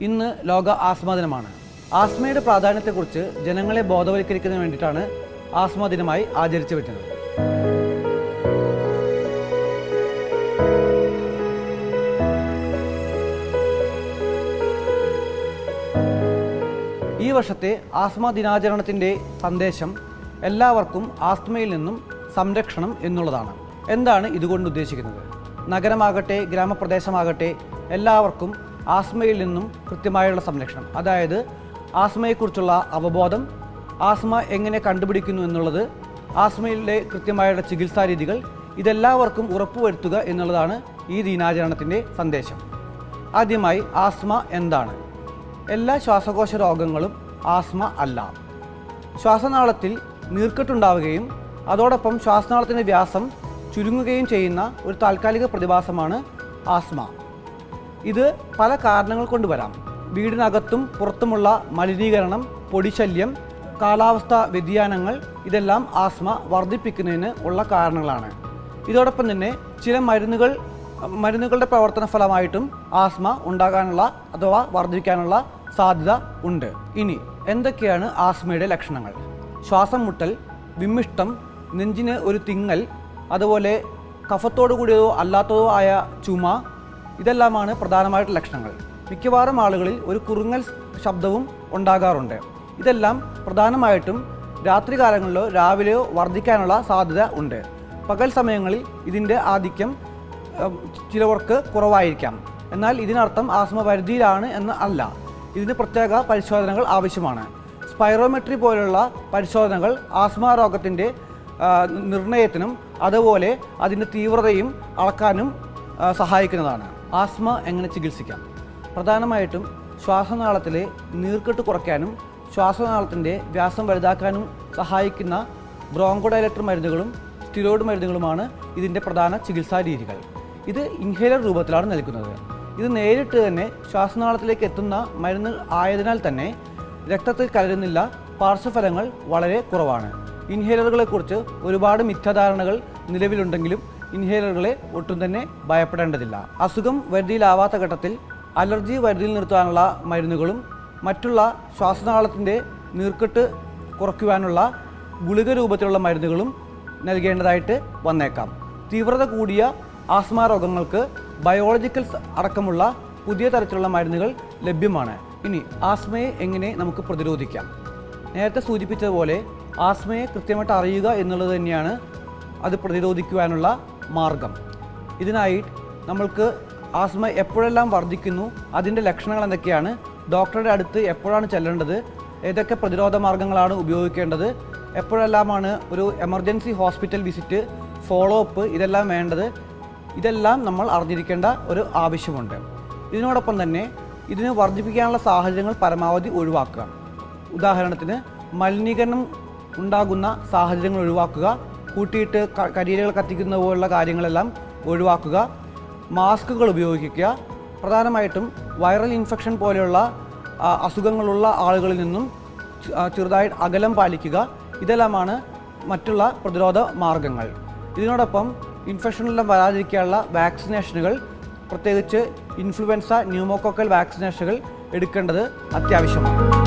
ഇന്ന് ലോക ആസ്മ ദിനമാണ്. ആസ്മയുടെ പ്രാധാന്യത്തെക്കുറിച്ച് ജനങ്ങളെ ബോധവൽക്കരിക്കുന്നതിന് വേണ്ടിയിട്ടാണ് ആസ്മ ദിനമായി ആചരിച്ചു വരുന്നത്. ഈ വർഷത്തെ ആസ്മ ദിനാചരണത്തിന്റെ സന്ദേശം എല്ലാവർക്കും ആസ്മയിൽ നിന്നും സംരക്ഷണം എന്നുള്ളതാണ്. എന്താണ് ഇതുകൊണ്ട് ഉദ്ദേശിക്കുന്നത്? നഗരമാകട്ടെ ഗ്രാമപ്രദേശമാകട്ടെ എല്ലാവർക്കും ആസ്മയിൽ നിന്നും കൃത്യമായുള്ള സംരക്ഷണം. അതായത് ആസ്മയെക്കുറിച്ചുള്ള അവബോധം ആസ്മ എങ്ങനെ കണ്ടുപിടിക്കുന്നു എന്നുള്ളത് ആസ്മയിലെ കൃത്യമായുള്ള ചികിത്സാ രീതികൾ ഇതെല്ലാവർക്കും ഉറപ്പുവരുത്തുക എന്നുള്ളതാണ് ഈ ദിനാചരണത്തിന്റെ സന്ദേശം. ആദ്യമായി ആസ്മ എന്താണ്? എല്ലാ ശ്വാസകോശ രോഗങ്ങളും ആസ്മ അല്ല. ശ്വാസനാളത്തിൽ നീർക്കെട്ടുണ്ടാവുകയും അതോടൊപ്പം ശ്വാസനാളത്തിന്റെ വ്യാസം ചുരുങ്ങുകയും ചെയ്യുന്ന ഒരു താൽക്കാലിക പ്രതിഭാസമാണ് ആസ്മ. ഇത് പല കാരണങ്ങൾ കൊണ്ട് വരാം. വീടിനകത്തും പുറത്തുമുള്ള മലിനീകരണം പൊടിശല്യം കാലാവസ്ഥ വ്യതിയാനങ്ങൾ ഇതെല്ലാം ആസ്മ വർദ്ധിപ്പിക്കുന്നതിന് ഉള്ള കാരണങ്ങളാണ്. ഇതോടൊപ്പം തന്നെ ചില മരുന്നുകൾ മരുന്നുകളുടെ പ്രവർത്തന ഫലമായിട്ടും ആസ്മ ഉണ്ടാകാനുള്ള അഥവാ വർദ്ധിക്കാനുള്ള സാധ്യത ഉണ്ട്. ഇനി എന്തൊക്കെയാണ് ആസ്മയുടെ ലക്ഷണങ്ങൾ? ശ്വാസം മുട്ടൽ വിമ്മിഷ്ടം നെഞ്ചിന് ഒരു തിങ്ങൽ അതുപോലെ കഫത്തോടു കൂടിയതോ അല്ലാത്തതോ ആയ ചുമ ഇതെല്ലാമാണ് പ്രധാനമായിട്ട് ലക്ഷണങ്ങൾ. മിക്കവാറും ആളുകളിൽ ഒരു കുറുങ്ങൽ ശബ്ദവും ഉണ്ടാകാറുണ്ട്. ഇതെല്ലാം പ്രധാനമായിട്ടും രാത്രികാലങ്ങളിലോ രാവിലെയോ വർദ്ധിക്കാനുള്ള സാധ്യത ഉണ്ട്. പകൽ സമയങ്ങളിൽ ഇതിന്റെ ആധിക്യം ചിലവർക്ക് കുറവായിരിക്കാം. എന്നാൽ ഇതിനർത്ഥം ആസ്മ പരിധിയിലാണ് എന്ന് അല്ല. ഇതിന് പ്രത്യേക പരിശോധനകൾ ആവശ്യമാണ്. സ്പൈറോമെട്രി പോലുള്ള പരിശോധനകൾ ആസ്മ രോഗത്തിന്റെ നിർണയത്തിനും അതുപോലെ അതിന്റെ തീവ്രതയും അളക്കാനും സഹായിക്കുന്നതാണ്. ആസ്മ എങ്ങനെ ചികിത്സിക്കാം? പ്രധാനമായിട്ടും ശ്വാസനാളത്തിലെ നീർക്കെട്ട് കുറയ്ക്കാനും ശ്വാസനാളത്തിന്റെ വ്യാസം വലുതാക്കാനും സഹായിക്കുന്ന ബ്രോങ്കോഡയലക്ട്രിക് മരുന്നുകളും സ്റ്റിറോയിഡ് മരുന്നുകളുമാണ് ഇതിന്റെ പ്രധാന ചികിത്സാ രീതികൾ. ഇത് ഇൻഹേലർ രൂപത്തിലാണ് നൽകുന്നത്. ഇത് നേരിട്ട് തന്നെ ശ്വാസനാളത്തിലേക്ക് എത്തുന്ന മരുന്ന് ആയതിനാൽ തന്നെ രക്തത്തിൽ കലരുന്നില്ല പാർശ്വഫലങ്ങൾ വളരെ കുറവാണ്. ഇൻഹേലറുകളെക്കുറിച്ച് ഒരുപാട് മിഥ്യാധാരണകൾ നിലവിലുണ്ടെങ്കിലും ഇൻഹേലറുകളെ ഒട്ടും തന്നെ ഭയപ്പെടേണ്ടതില്ല. അസുഖം വരുതിയിലാവാത്ത ഘട്ടത്തിൽ അലർജി വരുതിയിൽ നിർത്താനുള്ള മരുന്നുകളും മറ്റുള്ള ശ്വാസനാളത്തിന്റെ നീർക്കെട്ട് കുറയ്ക്കുവാനുള്ള ഗുളിക രൂപത്തിലുള്ള മരുന്നുകളും നൽകേണ്ടതായിട്ട് വന്നേക്കാം. തീവ്രത കൂടിയ ആസ്മ രോഗങ്ങൾക്ക് ബയോളജിക്കൽ അടക്കമുള്ള പുതിയ തരത്തിലുള്ള മരുന്നുകൾ ലഭ്യമാണ്. ഇനി ആസ്മയെ എങ്ങനെ നമുക്ക് പ്രതിരോധിക്കാം? നേരത്തെ സൂചിപ്പിച്ചതുപോലെ ആസ്മയെ കൃത്യമായിട്ട് അറിയുക എന്നുള്ളത് തന്നെയാണ് അത് പ്രതിരോധിക്കുവാനുള്ള മാർഗം. ഇതിനായി നമ്മൾക്ക് ആസ്മ എപ്പോഴെല്ലാം വർദ്ധിക്കുന്നു അതിന്റെ ലക്ഷണങ്ങൾ എന്തൊക്കെയാണ് ഡോക്ടറുടെ അടുത്ത് എപ്പോഴാണ് ചെല്ലേണ്ടത് ഏതൊക്കെ പ്രതിരോധ മാർഗങ്ങളാണ് ഉപയോഗിക്കേണ്ടത് എപ്പോഴെല്ലാമാണ് ഒരു emergency hospital visit follow up ഇതെല്ലാം വേണ്ടത് ഇതെല്ലാം നമ്മൾ അറിഞ്ഞിരിക്കേണ്ട ഒരു ആവശ്യമുണ്ട്. ഇതിനോടൊപ്പം തന്നെ ഇതിന് വർദ്ധിപ്പിക്കാനുള്ള സാഹചര്യങ്ങൾ പരമാവധി ഒഴിവാക്കുക. ഉദാഹരണത്തിന് മലിനീകരണം ഉണ്ടാകുന്ന സാഹചര്യങ്ങൾ ഒഴിവാക്കുക കൂട്ടിയിട്ട് കരിയിലകൾ കത്തിക്കുന്ന പോലുള്ള കാര്യങ്ങളെല്ലാം ഒഴിവാക്കുക. മാസ്കുകൾ ഉപയോഗിക്കുക. പ്രധാനമായിട്ടും വൈറൽ ഇൻഫെക്ഷൻ പോലെയുള്ള അസുഖങ്ങളുള്ള ആളുകളിൽ നിന്നും ചെറുതായി അകലം പാലിക്കുക. ഇതെല്ലാമാണ് മറ്റുള്ള പ്രതിരോധ മാർഗങ്ങൾ. ഇതിനോടൊപ്പം ഇൻഫെക്ഷനെല്ലാം വരാതിരിക്കാനുള്ള വാക്സിനേഷനുകൾ പ്രത്യേകിച്ച് ഇൻഫ്ലുവൻസ ന്യൂമോക്കോക്കൽ വാക്സിനേഷനുകൾ എടുക്കേണ്ടത് അത്യാവശ്യമാണ്.